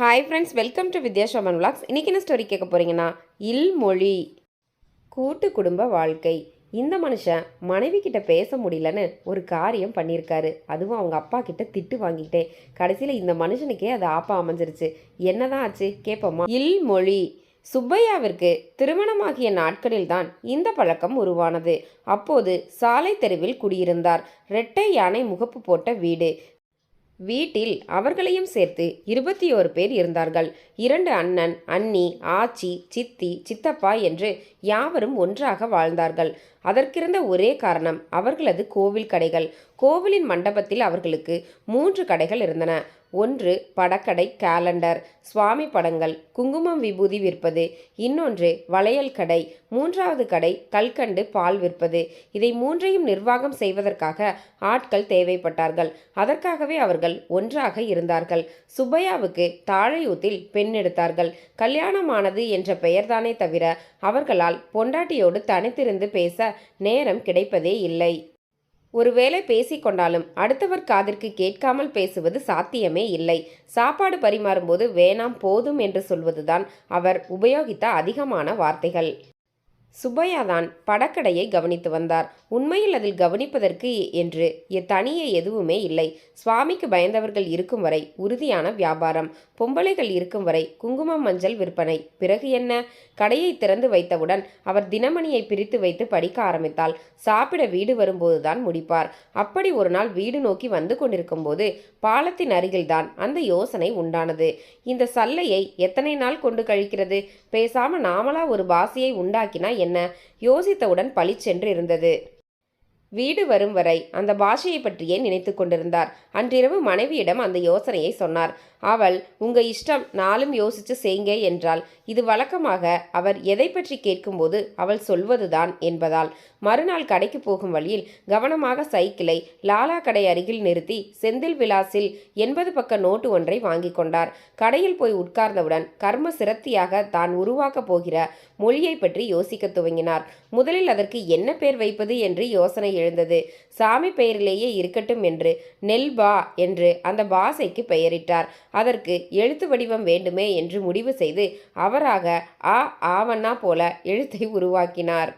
Hi friends welcome to Vidyasoman vlogs இன்றைக்கி என்ன story கேட்க போகிறீங்கன்னா இல்மொழி. கூட்டு குடும்ப வாழ்க்கை. இந்த மனுஷன் மனைவி கிட்ட பேச முடியலன்னு ஒரு காரியம் பண்ணியிருக்காரு. அதுவும் அவங்க அப்பா கிட்ட திட்டு வாங்கிட்டேன் கடைசியில் இந்த மனுஷனுக்கே அது ஆப்பா அமைஞ்சிருச்சு. என்னதான் ஆச்சு? கேட்போமா இல்மொழி. சுப்பையாவிற்கு திருமணமாகிய நாட்களில்தான் இந்த பழக்கம் உருவானது. அப்போது சாலை தெருவில் குடியிருந்தார். இரட்டை யானை முகப்பு போட்ட வீடு. வீட்டில் அவர்களையும் சேர்த்து இருபத்தி ஓரு பேர் இருந்தார்கள். இரண்டு அண்ணன் அண்ணி ஆச்சி சித்தி சித்தப்பா என்று யாவரும் ஒன்றாக வாழ்ந்தார்கள். அதற்கிருந்த ஒரே காரணம் அவர்களது கோவில் கடைகள். கோவிலின் மண்டபத்தில் அவர்களுக்கு மூன்று கடைகள் இருந்தன. ஒன்று படக்கடை கேலண்டர் சுவாமி படங்கள் குங்குமம் விபூதி விற்பது. இன்னொன்று வளையல் கடை. மூன்றாவது கடை கல்கண்டு பால் விற்பது. இதை மூன்றையும் நிர்வாகம் செய்வதற்காக ஆட்கள் தேவைப்பட்டார்கள். அதற்காகவே அவர்கள் ஒன்றாக இருந்தார்கள். சுப்பையாவுக்கு தாழையூத்தில் பெண் எடுத்தார்கள். கல்யாணமானது என்ற பெயர்தானே தவிர அவர்களால் பொண்டாட்டியோடு தனித்திருந்து பேச நேரம் கிடைப்பதே இல்லை. ஒருவேளை பேசிக்கொண்டாலும் அடுத்தவர் காதிற்கு கேட்காமல் பேசுவது சாத்தியமே இல்லை. சாப்பாடு பரிமாறும்போது வேணாம் போதும் என்று சொல்வதுதான் அவர் உபயோகித்த அதிகமான வார்த்தைகள். சுப்பையா தான் படக்கடையை கவனித்து வந்தார். உண்மையில் அதில் கவனிப்பதற்கு என்று தனியே எதுவுமே இல்லை. சுவாமிக்கு பயந்தவர்கள் இருக்கும் வரை உறுதியான வியாபாரம் பொம்பளைகள் இருக்கும் வரை குங்குமம் மஞ்சள் விற்பனை. பிறகு என்ன? கடையை திறந்து வைத்தவுடன் அவர் தினமணியை பிரித்து வைத்து படிக்க ஆரம்பித்தால் சாப்பிட வீடு வரும்போதுதான் முடிப்பார். அப்படி ஒரு நாள் வீடு நோக்கி வந்து கொண்டிருக்கும் போது பாலத்தின் அருகில்தான் அந்த யோசனை உண்டானது. இந்த சல்லையை எத்தனை நாள் கொண்டு கழிக்கிறது? பேசாம நாமளா ஒரு பாசியை உண்டாக்கினா என்ன? யோசித்தவுடன் பளிச்சென்று இருந்தது வீடு வரும் வரை அந்த பாஷையை பற்றியே நினைத்து கொண்டிருந்தார். அன்றிரவு மனைவியிடம் அந்த யோசனையை சொன்னார். அவள் உங்க இஷ்டம் நாளும் யோசிச்சு செய்ங்க என்றால் இது வழக்கமாக அவர் எதை பற்றி கேட்கும்போது அவள் சொல்வதுதான் என்பதால். மறுநாள் கடைக்கு போகும் வழியில் கவனமாக சைக்கிளை லாலா கடை அருகில் நிறுத்தி செந்தில் விலாசில் எண்பது பக்க நோட்டு ஒன்றை வாங்கி கொண்டார். கடையில் போய் உட்கார்ந்தவுடன் கர்ம சிரத்தியாக தான் உருவாக்கப் போகிற மொழியை பற்றி யோசிக்க துவங்கினார். முதலில் அதற்கு என்ன பெயர் வைப்பது என்று யோசனை எழுந்தது. சாமி பெயரிலேயே இருக்கட்டும் என்று நெல் பா என்று அந்த பாசைக்கு பெயரிட்டார். அதற்கு எழுத்து வடிவம் வேண்டுமே என்று முடிவு செய்து அவராக ஆ ஆவண்ணா போல எழுத்தை உருவாக்கினார்.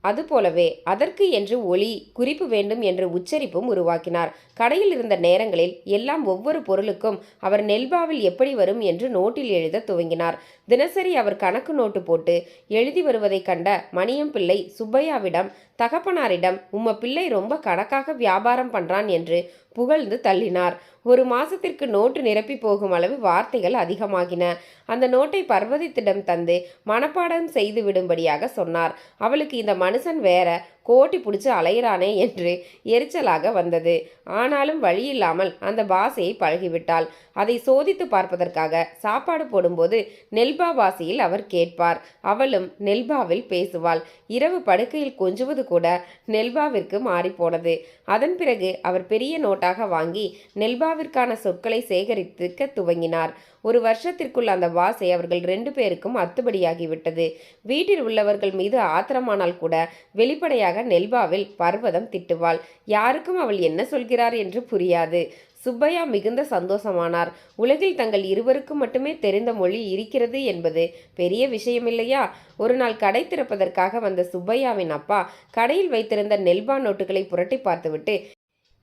அதுபோலவே அதற்கு என்று ஒளி குறிப்பு வேண்டும் என்று உச்சரிப்பும் உருவாக்கினார். கடையில் இருந்த நேரங்களில் எல்லாம் ஒவ்வொரு பொருளுக்கும் அவர் நெல்பாவில் எப்படி வரும் என்று நோட்டில் எழுத துவங்கினார். தினசரி அவர் கணக்கு நோட்டு போட்டு எழுதி வருவதைக் கண்ட மணியம் பிள்ளை சுப்பையாவிடம் தகப்பனாரிடம் உம்ம பிள்ளை ரொம்ப கணக்காக வியாபாரம் பண்றான் என்று புகழ்ந்து தள்ளினார். ஒரு மாசத்திற்கு நோட்டு நிரப்பி போகும் அளவு வார்த்தைகள் அதிகமாகின. அந்த நோட்டை பர்வதித்திடம் தந்து மனப்பாடம் செய்து விடும்படியாக சொன்னார். அவளுக்கு இந்த மனுஷன் வேற கோட்டி பிடிச்சி அலையிறானே என்று எரிச்சலாக வந்தது. ஆனாலும் வழியில்லாமல் அந்த பாசையை பழகிவிட்டாள். அதை சோதித்து பார்ப்பதற்காக சாப்பாடு போடும்போது நெல்பா பாசையில் அவர் கேட்பார். அவளும் நெல்பாவில் பேசுவாள். இரவு படுக்கையில் கொஞ்சுவது கூட நெல்பாவிற்கு மாறிப்போனது. அதன் பிறகு அவர் பெரிய நோட்டாக வாங்கி நெல்பா நெல்பாவிற்கான சொற்களை சேகரித்துக்க துவங்கினார். ஒரு வருஷத்திற்குள் அந்த வாசை அவர்கள் ரெண்டு பேருக்கும் அத்துபடியாகிவிட்டது வீட்டில் உள்ளவர்கள் மீது ஆத்திரமானால் கூட வெளிப்படையாக நெல்பாவில் பர்வதம் திட்டுவாள். யாருக்கும் அவள் என்ன சொல்கிறார் என்று புரியாது. சுப்பையா மிகுந்த சந்தோஷமானார். உலகில் தங்கள் இருவருக்கும் மட்டுமே தெரிந்த மொழி இருக்கிறது என்பது பெரிய விஷயமில்லையா? ஒரு நாள் கடை திறப்பதற்காக வந்த சுப்பையாவின் அப்பா கடையில் வைத்திருந்த நெல்பா நோட்டுகளை புரட்டி பார்த்துவிட்டு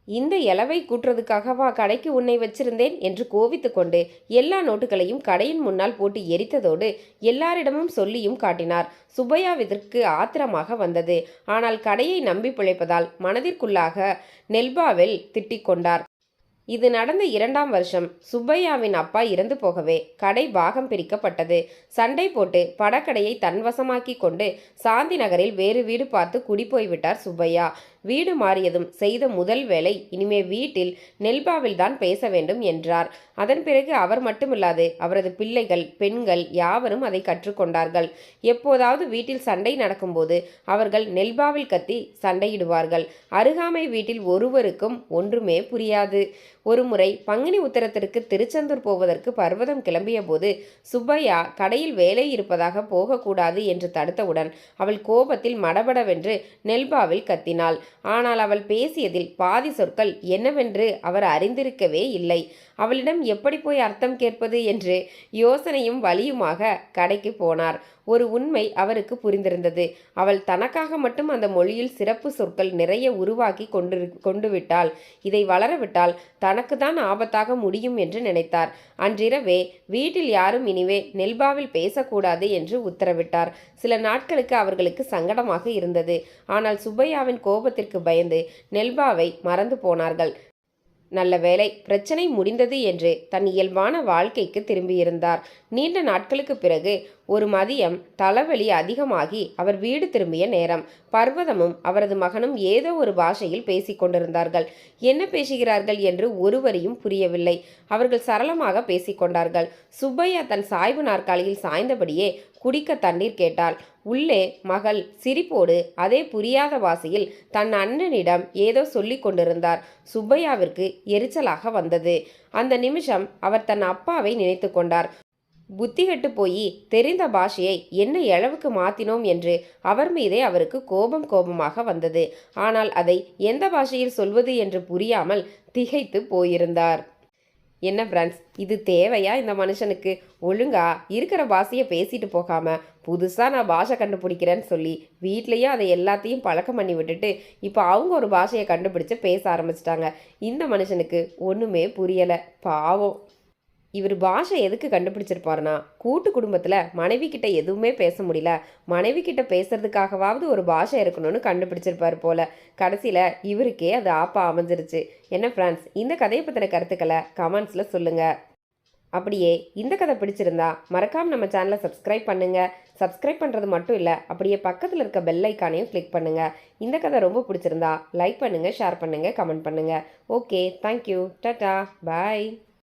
இந்த இலவை கூட்டுறதுக்காகவா கடைக்கு உன்னை வச்சிருந்தேன் என்று கோவித்து கொண்டு எல்லா நோட்டுகளையும் கடையின் முன்னால் போட்டு எரித்ததோடு எல்லாரிடமும் சொல்லியும் காட்டினார். சுப்பையாவிற்கு ஆத்திரமாக வந்தது. ஆனால் கடையை நம்பி பிழைப்பதால் மனதிற்குள்ளாக நெல்பாவில் திட்டிக் கொண்டார். இது நடந்த இரண்டாம் வருஷம். சுப்பையாவின் அப்பா இறந்து போகவே கடை பாகம் பிரிக்கப்பட்டது. சண்டை போட்டு படக்கடையை தன்வசமாக்கி கொண்டு சாந்தி நகரில் வேறு வீடு பார்த்து குடிப்போய்விட்டார் சுப்பையா. வீடு மாறியதும் செய்த முதல் வேலை இனிமே வீட்டில் நெல்பாவில் தான் பேச வேண்டும் என்றார். அதன் பிறகு அவர் மட்டுமில்லாது அவரது பிள்ளைகள் பெண்கள் யாவரும் அதை கற்றுக்கொண்டார்கள். எப்போதாவது வீட்டில் சண்டை நடக்கும்போது அவர்கள் நெல்பாவில் கத்தி சண்டையிடுவார்கள். அருகாமை வீட்டில் ஒருவருக்கும் ஒன்றுமே புரியாது. ஒருமுறை பங்குனி உத்தரத்திற்கு திருச்செந்தூர் போவதற்கு பர்வதம் கிளம்பிய போது சுப்பையா கடையில் வேலை இருப்பதாக போகக்கூடாது என்று தடுத்தவுடன் அவள் கோபத்தில் மடபடவென்று நெல்பாவில் கத்தினாள். ஆனால் அவள் பேசியதில் பாதி சொற்கள் என்னவென்று அவர் அறிந்திருக்கவே இல்லை. அவளிடம் எப்படி போய் அர்த்தம் கேட்பது? என்று யோசனையும் வலியுமாக கடைக்கு போனார். ஒரு உண்மை அவருக்கு புரிந்திருந்தது. அவள் தனக்காக மட்டும் அந்த மொழியில் சிறப்பு சொற்கள் நிறைய உருவாக்கி கொண்டு கொண்டு விட்டால் இதை வளரவிட்டால் தனக்கு தான் ஆபத்தாக முடியும் என்று நினைத்தார். அன்றிரவே வீட்டில் யாரும் இனிவே நெல்பாவில் பேசக்கூடாது என்று உத்தரவிட்டார். சில நாட்களுக்கு அவர்களுக்கு சங்கடமாக இருந்தது. ஆனால் சுப்பையாவின் கோபத்திற்கு பயந்து நெல்பாவை மறந்து போனார்கள். நல்ல வேளை பிரச்சனை முடிந்தது என்று தன் இயல்பான வாழ்க்கைக்கு திரும்பியிருந்தார். நீண்ட நாட்களுக்கு பிறகு ஒரு மதியம் தலைவலி அதிகமாகி அவர் வீடு திரும்பிய நேரம். பர்வதமும் அவரது மகனும் ஏதோ ஒரு பாஷையில் பேசிக்கொண்டிருந்தார்கள் என்ன பேசுகிறார்கள்? என்று ஒருவரையும் புரியவில்லை. அவர்கள் சரளமாக பேசிக்கொண்டார்கள் சுப்பையா தன் சாய்வு நாற்காலியில் சாய்ந்தபடியே குடிக்க தண்ணீர் கேட்டாள். உள்ளே மகள் சிரிப்போடு அதே புரியாத வாசியில் தன் அண்ணனிடம் ஏதோ சொல்லிக் கொண்டிருந்தார். சுப்பையாவிற்கு எரிச்சலாக வந்தது. அந்த நிமிஷம் அவர் தன் அப்பாவை நினைத்து கொண்டார். புத்திகட்டு போய் தெரிந்த பாஷையை என்ன அளவுக்கு மாத்தினோம் என்று அவர் மீதே அவருக்கு கோபம் கோபமாக வந்தது. ஆனால் அதை எந்த பாஷையில் சொல்வது என்று புரியாமல் திகைத்து போயிருந்தார். என்ன ஃப்ரெண்ட்ஸ் இது தேவையா இந்த மனுஷனுக்கு? ஒழுங்கா இருக்கிற பாஷையை பேசிட்டு போகாமல் புதுசாக நான் பாஷை கண்டுபிடிக்கிறேன்னு சொல்லி வீட்லேயும் அதை எல்லாத்தையும் பழக்கம் பண்ணி விட்டுட்டு இப்போ அவங்க ஒரு பாஷையை கண்டுபிடிச்சு பேச ஆரம்பிச்சிட்டாங்க. இந்த மனுஷனுக்கு ஒன்றுமே புரியலை. பாவம். இவர் பாஷை எதுக்கு கண்டுபிடிச்சிருப்பாருனா கூட்டு குடும்பத்தில் மனைவி கிட்ட எதுவுமே பேச முடியல. மனைவி கிட்ட பேசுறதுக்காகவாவது ஒரு பாஷை இருக்கணும்னு கண்டுபிடிச்சிருப்பாரு போல. கடைசியில் இவருக்கே அது ஆப்பா அமைஞ்சிருச்சு. என்ன ஃப்ரெண்ட்ஸ் இந்த கதையை பற்றின கருத்துக்களை கமெண்ட்ஸில் சொல்லுங்கள் அப்படியே இந்த கதை பிடிச்சிருந்தா மறக்காமல் நம்ம சேனலை சப்ஸ்கிரைப் பண்ணுங்கள் சப்ஸ்கிரைப் பண்ணுறது மட்டும் இல்லை அப்படியே பக்கத்தில் இருக்க பெல் ஐக்கானையும் கிளிக் பண்ணுங்கள் இந்த கதை ரொம்ப பிடிச்சிருந்தா லைக் பண்ணுங்கள் ஷேர் பண்ணுங்கள் கமெண்ட் பண்ணுங்கள் ஓகே தேங்க்யூ டாட்டா பாய்